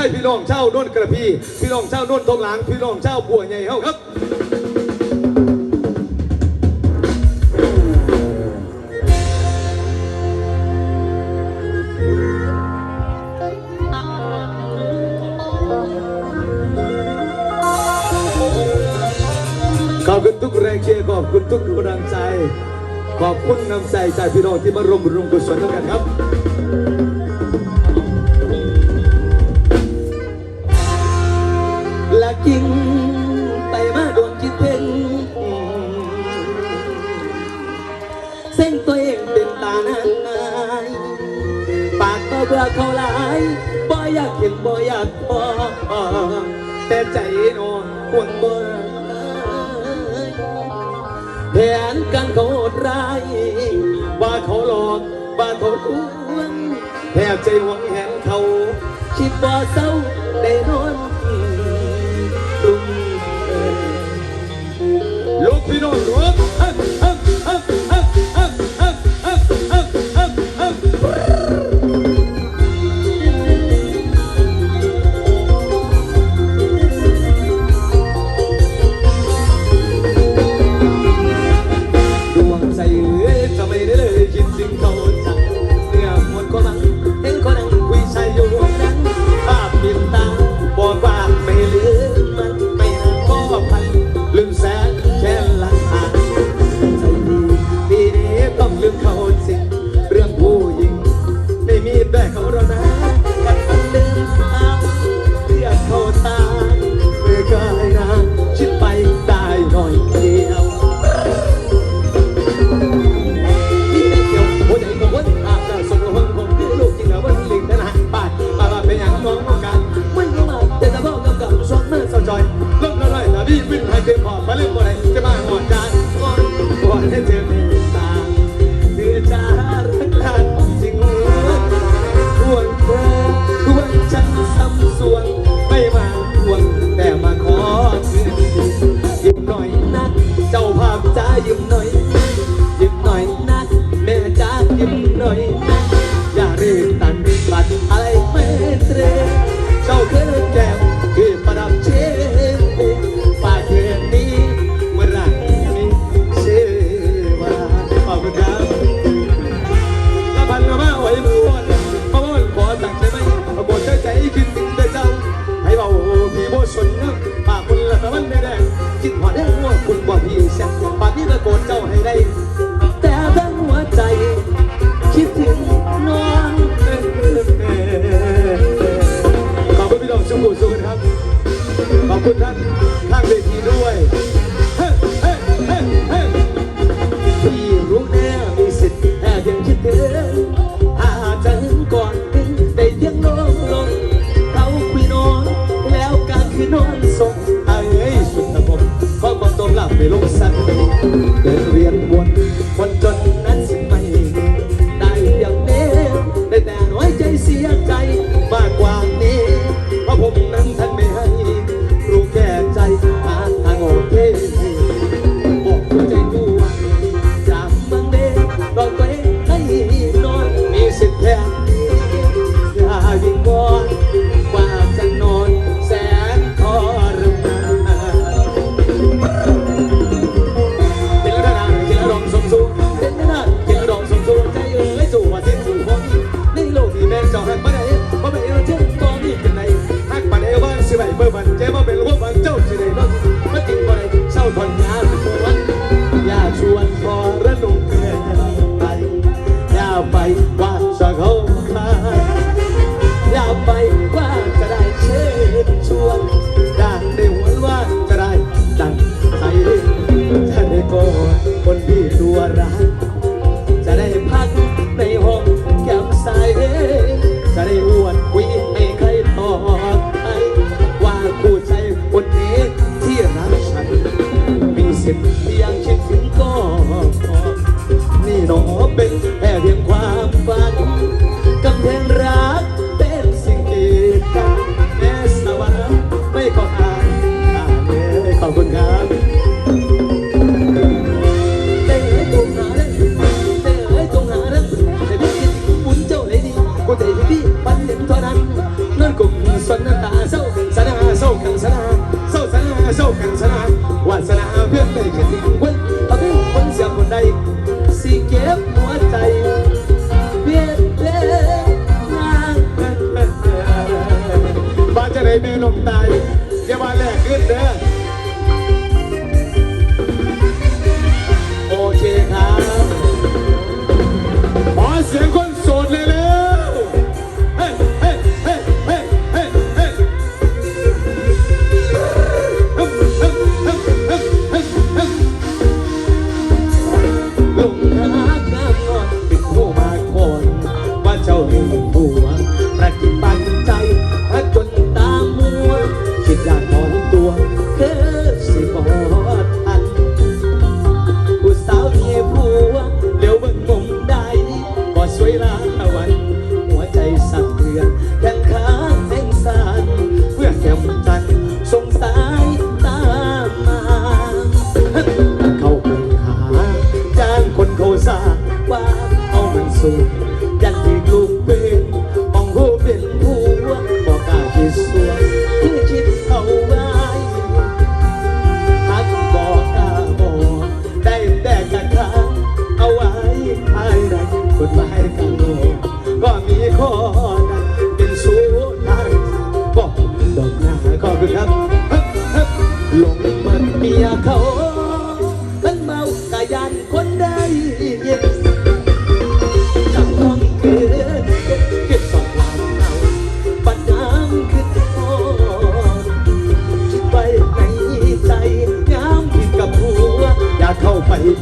ช่พี่น้องเช่าน้นกระพีพี่น้องเช่าน้นทองหลังพี่น้องเช่าบัวใหญ่เฮาครับขอบคุณทุกแรงเชียร์ขอบคุณทุกกำลังใจ ขอบคุณน้ำใจจากพี่น้องที่มาร่วมรุงกุศลด้วยกันครับ ใจนอนกวนเบอร์แผนกันเขาโหดร้าว่าเขาหลอกว่าเขาลวงแทบใจหวังแหงเขา คิดบ่เศร้าได้นอนตุ้งลูกพี่น้องลุก แดกเขาแล้วนะ Thank you.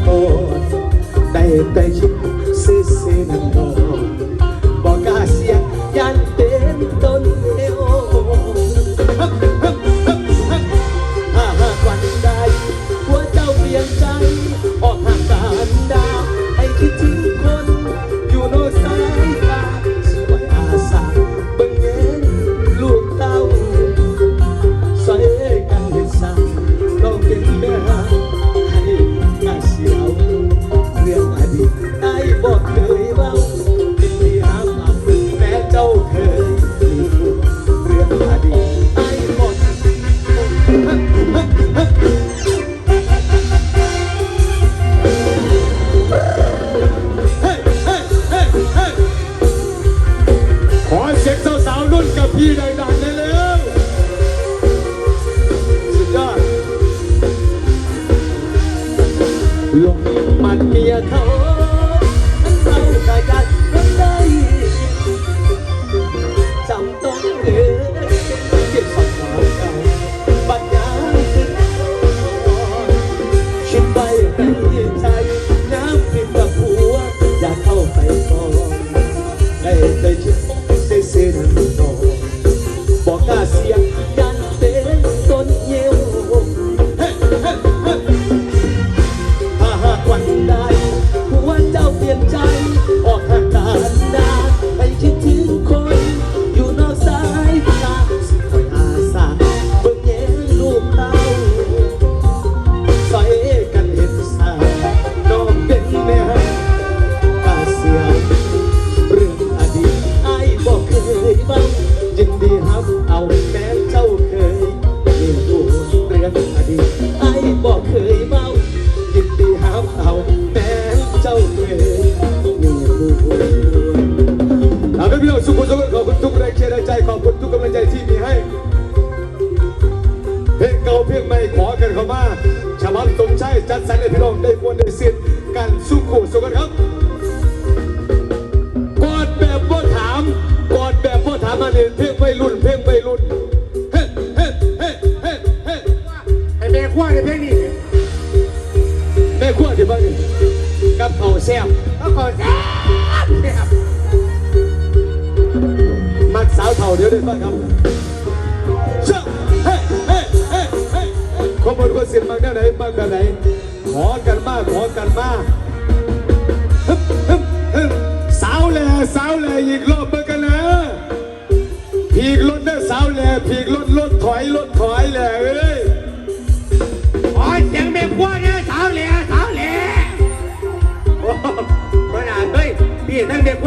โปรได้ใกล้ช มาชาวบ้านสมชายจัดสรรเลยพี่น้องได้มวลได้สิทธิ์การสู้ขู่สกันครับกอดแบบพ่อถามกอดแบบพ่อถามมาเนี่ยเพ่งไม่รุ่นเพ่งไม่รุ่นเฮ้เฮ้เฮ้เฮ้เฮ้ไอแม่ขั้วในเพลงนี้แม่ขั้วที่บ้านนี่กับเขาแซ่บกับเขาแซ่บมักสาวเทาเดียวได้บ้างครับ คนบนก็เสียงมากได้ไหนมากได้ไหนขอกันมากขอกันมากสาวแหล่สาวแหล่อีกรอบเบิกกันนะพีกลถเด้อสาวแหล่พีกลดลดถอยลดถอยแหล่เอ้ยขอเสียงเบรกว่านะสาวแหล่สาวแหล่ขนาดเฮ้ยพี่นั่งเด็ก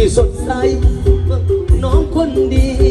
พี่สดใสน้องคนดี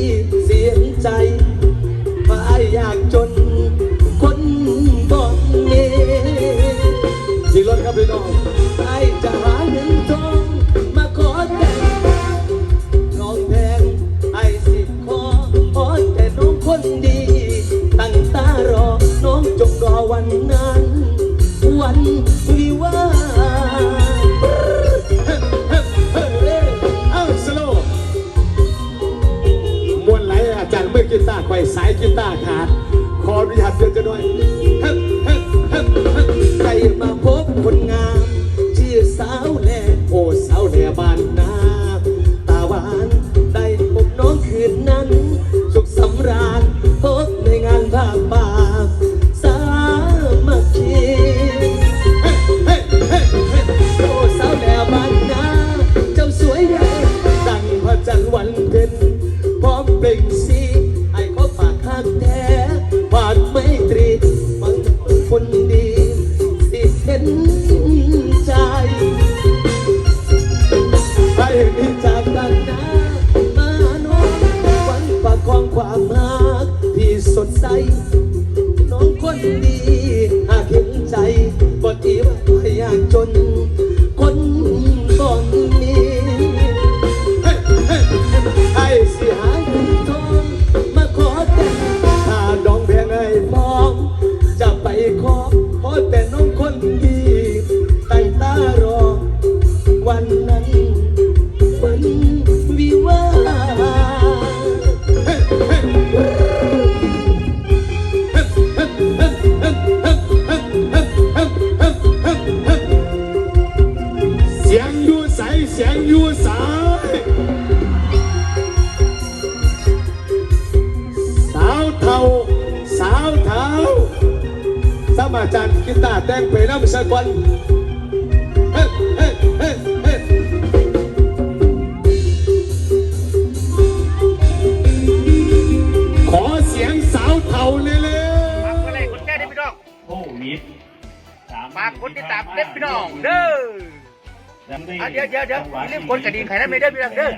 ความรักที่สดใส น้องคนดีหากเห็นใจอปอิวัติอยามจนาจันกีตาร์แต่งไปน้ำสักวันเฮ้เฮ้เฮ้เฮ้ขอเสียงสาวเทาเลยเลยฝากกดไลค์กดแชร์ด้วยพี่น้โอ้มิดากกดติดตามเด้อพี่น้องเด้อเดี๋ยวเดี๋ยวเดี๋ยวอย่าลืมกดกระดิ่งไข่นไม่ได้อพี่น้องเด้อ